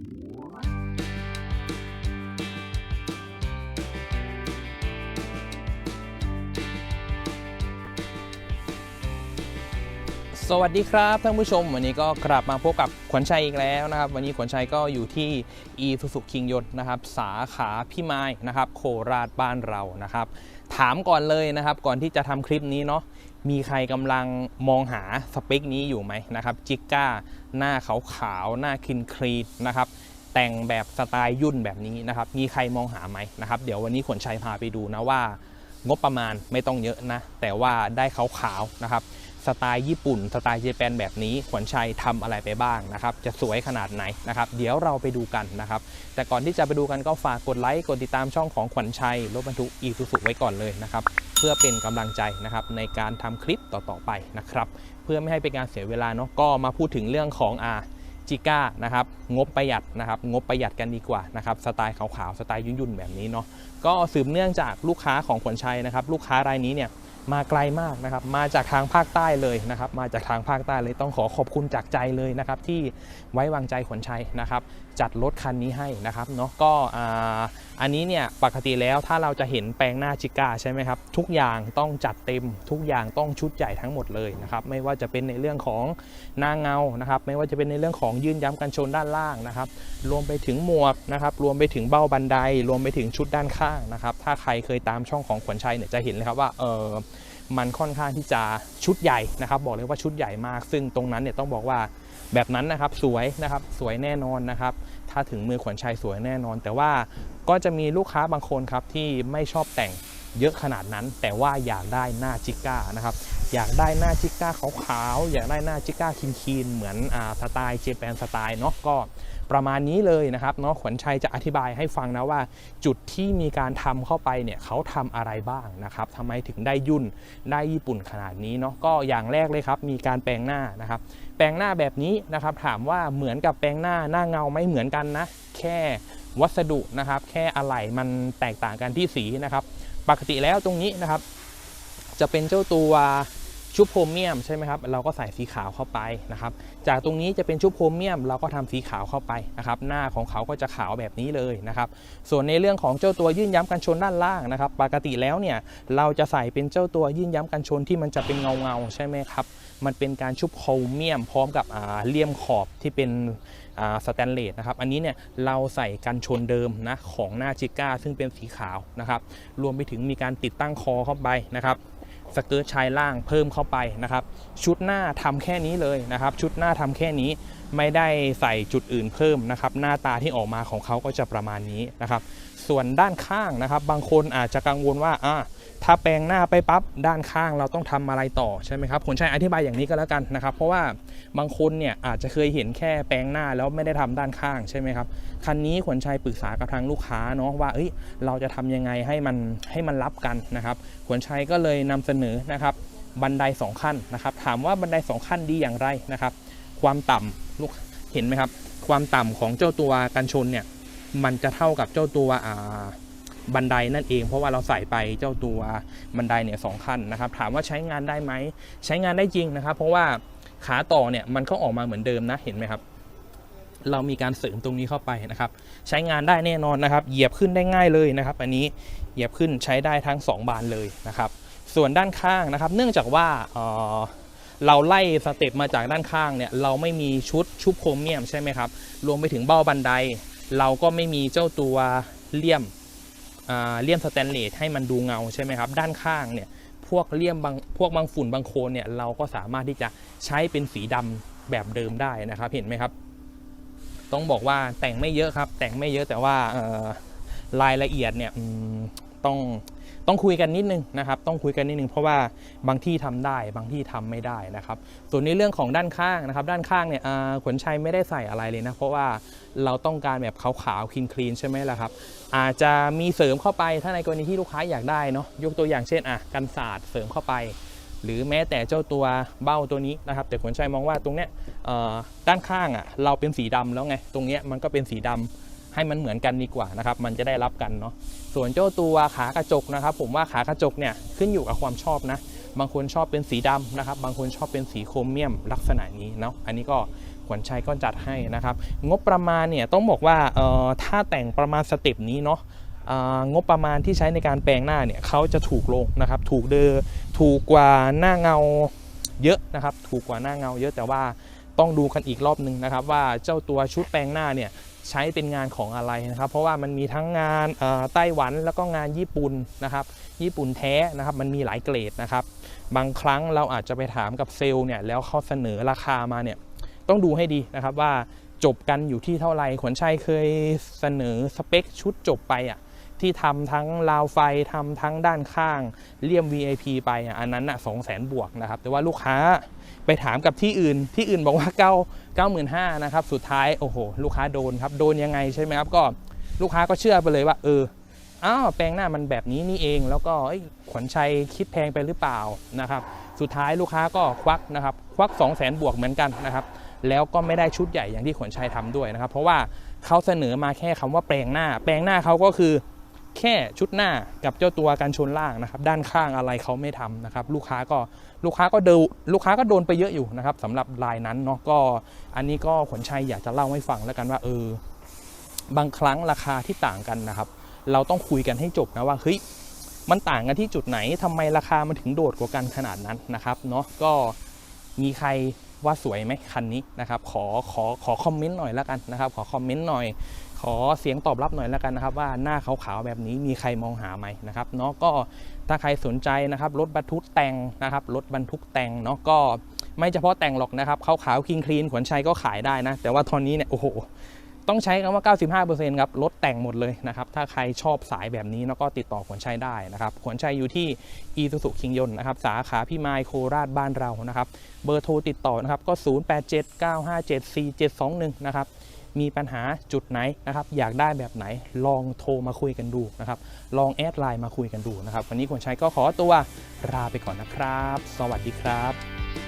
สวัสดีครับท่านผู้ชม วันนี้ก็กลับมาพบกับขวัญชัยอีกแล้วนะครับ วันนี้ขวัญชัยก็อยู่ที่อีสุสุคิงยนนะครับสาขาพี่ไม้นะครับ โคราชบ้านเรานะครับ ถามก่อนเลยนะครับ ก่อนที่จะทำคลิปนี้เนาะมีใครกำลังมองหาสเปคนี้อยู่ไหมนะครับจิก้าหน้าขาวๆหน้าคินครีนนะครับแต่งแบบสไตล์ยุ่นแบบนี้นะครับมีใครมองหาไหมนะครับเดี๋ยววันนี้ขวัญชัยพาไปดูนะว่า งบประมาณไม่ต้องเยอะนะ แต่ว่าได้ขาวๆนะครับ สไตล์ญี่ปุ่น สไตล์เจแปนแบบนี้ขวัญชัยทำอะไรไปบ้างนะครับ จะสวยขนาดไหนนะครับ เดี๋ยวเราไปดูกันนะครับ แต่ก่อนที่จะไปดูกันก็ฝากกดไลค์ กดติดตามช่องของขวัญชัยรถบรรทุกอีซูซุไว้ก่อนเลยนะครับ เพื่อเป็นกำลังใจนะครับในการทำคลิปต่อๆไปนะครับ เพื่อไม่ให้เป็นการเสียเวลาเนาะ ก็มาพูดถึงเรื่องของอาจิก้านะครับงบประหยัดนะครับงบประหยัดกันดีกว่านะครับสไตล์ขาวๆสไตล์ยุ่นๆแบบนี้เนาะก็สืบเนื่องจากลูกค้าของขวัญชัยนะครับลูกค้ารายนี้เนี่ย มาไกลมากนะครับ มาจากทางภาคใต้เลยนะครับ มาจากทางภาคใต้เลยต้องขอขอบคุณจากใจเลยนะครับ ที่ไว้วางใจขวัญชัยนะครับ จัดรถคันนี้ให้นะครับเนาะก็อ่าอันนี้เนี่ยปกติแล้วถ้าเราจะเห็นแปลงหน้าจิก้าใช่ไหมครับ ทุกอย่างต้องจัดเต็ม ทุกอย่างต้องชุดใหญ่ทั้งหมดเลยนะครับ ไม่ว่าจะเป็นในเรื่องของหน้าเงานะครับ ไม่ว่าจะเป็นในเรื่องของยื่นย้ำกันชนด้านล่างนะครับ รวมไปถึงหมวกนะครับ รวมไปถึงเบ้าบันได รวมไปถึงชุดด้านข้างนะครับ ถ้าใครเคยตามช่องของขวัญชัยเนี่ยจะเห็นเลยครับว่าเออ มันค่อนข้างที่จะชุดใหญ่นะครับ บอกเลยว่าชุดใหญ่มาก ซึ่งตรงนั้นเนี่ยต้องบอกว่าแบบนั้นนะครับสวยนะครับสวยแน่นอนนะครับ ถ้าถึงมือขวัญชัยสวยแน่นอน แต่ว่าก็จะมีลูกค้าบางคนครับที่ไม่ชอบแต่ง เยอะขนาดนั้น แต่ว่าอยากได้หน้าจิก้านะครับอยากได้หน้าจิก้าขาวๆอยากได้หน้าจิก้าคีนๆเหมือนอสไตล์เจแปนสไตล์เนาะก็ประมาณนี้เลยนะครับเนาะขวัญชัยจะอธิบายให้ฟังนะว่า จุดที่มีการทำเข้าไปเนี่ยเขาทำอะไรบ้างนะครับทำไมถึงได้ยุ่นได้ญี่ปุ่นขนาดนี้เนาะก็อย่างแรกเลยครับ มีการแปลงหน้านะครับ แปลงหน้าแบบนี้นะครับ ถามว่าเหมือนกับแปลงหน้าหน้าเงาไม่เหมือนกันนะ แค่วัสดุนะครับ แค่อะไหล่มันแตกต่างกันที่สีนะครับ ปกติแล้วตรงนี้นะครับ จะเป็นเจ้าตัวชุบโพรเมียมใช่ไหมครับเราก็ใส่สีขาวเข้าไปนะครับ จากตรงนี้จะเป็นชุบโพรเมียม เราก็ทำสีขาวเข้าไปนะครับ หน้าของเขาก็จะขาวแบบนี้เลยนะครับ ส่วนในเรื่องของเจ้าตัวยื่นย้ำกันชนด้านล่างนะครับ ปกติแล้วเนี่ยเราจะใส่เป็นเจ้าตัวยื่นย้ำกันชนที่มันจะเป็นเงาเงาใช่ไหมครับ มันเป็นการชุบโครเมียมพร้อมกับเลี่ยมขอบที่เป็น สแตนเลสนะครับอันนี้เนี่ยเราใส่กันชนเดิมนะของหน้าจิก้าซึ่งเป็นสีขาวนะครับรวมไปถึงมีการติดตั้งคอเข้าไปนะครับสเกิร์ตชายล่างเพิ่มเข้าไปนะครับชุดหน้าทำแค่นี้เลยนะครับชุดหน้าทำแค่นี้ไม่ได้ใส่จุดอื่นเพิ่มนะครับ หน้าตาที่ออกมาของเขาก็จะประมาณนี้นะครับ ส่วนด้านข้างนะครับ บางคนอาจจะกังวลว่าอ่าถ้าแปลงหน้าไปปั๊บด้านข้างเราต้องทำอะไรต่อใช่ไหมครับผมใช้อธิบายอย่างนี้ก็แล้วกันนะครับ เพราะว่าบางคนเนี่ยอาจจะเคยเห็นแค่แปลงหน้าแล้วไม่ได้ทำด้านข้างใช่ไหมครับคันนี้ขวัญชัยปรึกษากับทางลูกค้าเนาะว่าเอ้ยเราจะทำยังไงให้มันให้มันรับกันนะครับขวัญชัยก็เลยนำเสนอนะครับบันไดสองขั้นนะครับถามว่าบันไดสองขั้นดีอย่างไรนะครับ ความต่ำลูกเห็นไหมครับ ความต่ำของเจ้าตัวกันชนเนี่ย มันจะเท่ากับเจ้าตัวอ่าบันไดนั่นเอง เพราะว่าเราใส่ไปเจ้าตัวบันไดเนี่ยสองขั้นนะครับ ถามว่าใช้งานได้ไหมใช้งานได้จริงนะครับ เพราะว่าขาต่อเนี่ยมันก็ออกมาเหมือนเดิมนะเห็นไหมครับ เรามีการเสริมตรงนี้เข้าไปนะครับ ใช้งานได้แน่นอนนะครับ เหยียบขึ้นได้ง่ายเลยนะครับ อันนี้เหยียบขึ้นใช้ได้ทั้ง 2 บานเลยนะครับ ส่วนด้านข้างนะครับ เนื่องจากว่า เราไล่สเต็ปมาจากด้านข้างเนี่ยเราไม่มีชุดชุบโครเมียมใช่ไหมครับรวมไปถึงเบ้าบันได เราก็ไม่มีเจ้าตัวเลี่ยมเลี่ยมสแตนเลสให้มันดูเงาใช่ไหมครับด้านข้างเนี่ยพวกเลี่ยมบางพวกบางฝุ่นบางโคลนเนี่ยเราก็สามารถที่จะใช้เป็นสีดำแบบเดิมได้นะครับเห็นไหมครับ ต้องบอกว่าแต่งไม่เยอะครับ แต่งไม่เยอะแต่ว่ารายละเอียดเนี่ยต้อง ต้องคุยกันนิดนึงนะครับต้องคุยกันนิดนึงเพราะว่าบางที่ทำได้บางที่ทำไม่ได้นะครับส่วนในเรื่องของด้านข้างนะครับด้านข้างเนี่ยขนชัยไม่ได้ใส่อะไรเลยนะเพราะว่าเราต้องการแบบขาวๆคลีนคลีนใช่ไหมล่ะครับอาจจะมีเสริมเข้าไปถ้าในกรณีที่ลูกค้าอยากได้เนาะยกตัวอย่างเช่นอะกันศาสตร์เสริมเข้าไป หรือแม้แต่เจ้าตัวเบ้าตัวนี้นะครับ แต่ขนชัยมองว่าตรงเนี้ยด้านข้างอะเราเป็นสีดำแล้วไงตรงเนี้ยมันก็เป็นสีดำ ให้มันเหมือนกันดีกว่านะครับ มันจะได้รับกันเนาะส่วนเจ้าตัวขากระจกนะครับ ผมว่าขากระจกเนี่ยขึ้นอยู่กับความชอบนะ บางคนชอบเป็นสีดำนะครับ บางคนชอบเป็นสีโครเมียมลักษณะนี้เนาะอันนี้ก็ขวัญชัยก็จัดให้นะครับ งบประมาณเนี่ยต้องบอกว่าเอ่อถ้าแต่งประมาณสเต็ปนี้เนาะงบประมาณที่ใช้ในการแปลงหน้าเนี่ยเขาจะถูกลงนะครับ ถูกเดอถูกกว่าหน้าเงาเยอะนะครับ ถูกกว่าหน้าเงาเยอะแต่ว่าต้องดูกันอีกรอบหนึ่งนะครับ ว่าเจ้าตัวชุดแปลงหน้าเนี่ย ใช้เป็นงานของอะไรนะครับ เพราะว่ามันมีทั้งงานไต้หวันแล้วก็งานญี่ปุ่นนะครับ ญี่ปุ่นแท้นะครับ มันมีหลายเกรดนะครับ บางครั้งเราอาจจะไปถามกับเซลล์เนี่ยแล้วเขาเสนอราคามาเนี่ยต้องดูให้ดีนะครับว่าจบกันอยู่ที่เท่าไหร่ขวัญชัยเคยเสนอสเปคชุดจบไปอะ ที่ทำทั้งราวไฟทำทั้งด้านข้างเลี่ยม VIP ไปอะอันนั้นอะสองแสนบวกนะครับ แต่ว่าลูกค้าไปถามกับที่อื่น ที่อื่นบอกว่า9 95,000นะครับ สุดท้ายโอ้โห ลูกค้าโดนครับ โดนยังไงใช่ไหมครับ ก็ลูกค้าก็เชื่อไปเลยว่า เอออ้าวแปลงหน้ามันแบบนี้นี่เอง แล้วก็ขวัญชัยคิดแพงไปหรือเปล่านะครับ สุดท้ายลูกค้าก็ควักนะครับ ควัก 2 0 0 0 0 0บวกเหมือนกันนะครับ แล้วก็ไม่ได้ชุดใหญ่อย่างที่ขวัญชัยทำด้วยนะครับ เพราะว่าเขาเสนอมาแค่คำว่าแปลงหน้า แปลงหน้าเขาก็คือ แค่ชุดหน้ากับเจ้าตัวกันชนล่างนะครับ ด้านข้างอะไรเขาไม่ทำนะครับ ลูกค้าก็ลูกค้าก็เดนลูกค้าก็โดนไปเยอะอยู่นะครับสำหรับรายนั้นเนาะก็อันนี้ก็ขวัญชัยอยากจะเล่าให้ฟังแล้วกันว่าเออบางครั้งราคาที่ต่างกันนะครับ เราต้องคุยกันให้จบนะว่าเฮ้ยมันต่างกันที่จุดไหนทำไมราคามันถึงโดดกว่ากันขนาดนั้นนะครับเนาะก็มีใครว่าสวยไหมคันนี้นะครับ ขอขอขอคอมเมนต์หน่อยแล้วกันนะครับ ขอคอมเมนต์หน่อย ขอเสียงตอบรับหน่อยแล้วกันนะครับ ว่าหน้าขาวๆแบบนี้มีใครมองหาไหมนะครับเนาะก็ถ้าใครสนใจนะครับรถบรรทุกแต่งนะครับรถบรรทุกแต่งเนาะก็ไม่เฉพาะแต่งหรอกนะครับขาวๆคลีนคลีนขวัญชัยก็ขายได้นะ แต่ว่าตอนนี้เนี่ยโอ้โหต้องใช้คำว่า 95%ครับรถแต่งหมดเลยนะครับ ถ้าใครชอบสายแบบนี้แล้วก็ติดต่อขวัญชัยได้นะครับขวัญชัยอยู่ที่อีซูซุคิงยนนะครับ สาขาพี่ไมโคราชบ้านเรานะครับ เบอร์โทรติดต่อนะครับก็ 0879574721 นะครับ มีปัญหาจุดไหนนะครับอยากได้แบบไหนลองโทรมาคุยกันดูนะครับลองแอดไลน์มาคุยกันดูนะครับวันนี้คนใชัยก็ขอตัวลาไปก่อนนะครับ สวัสดีครับ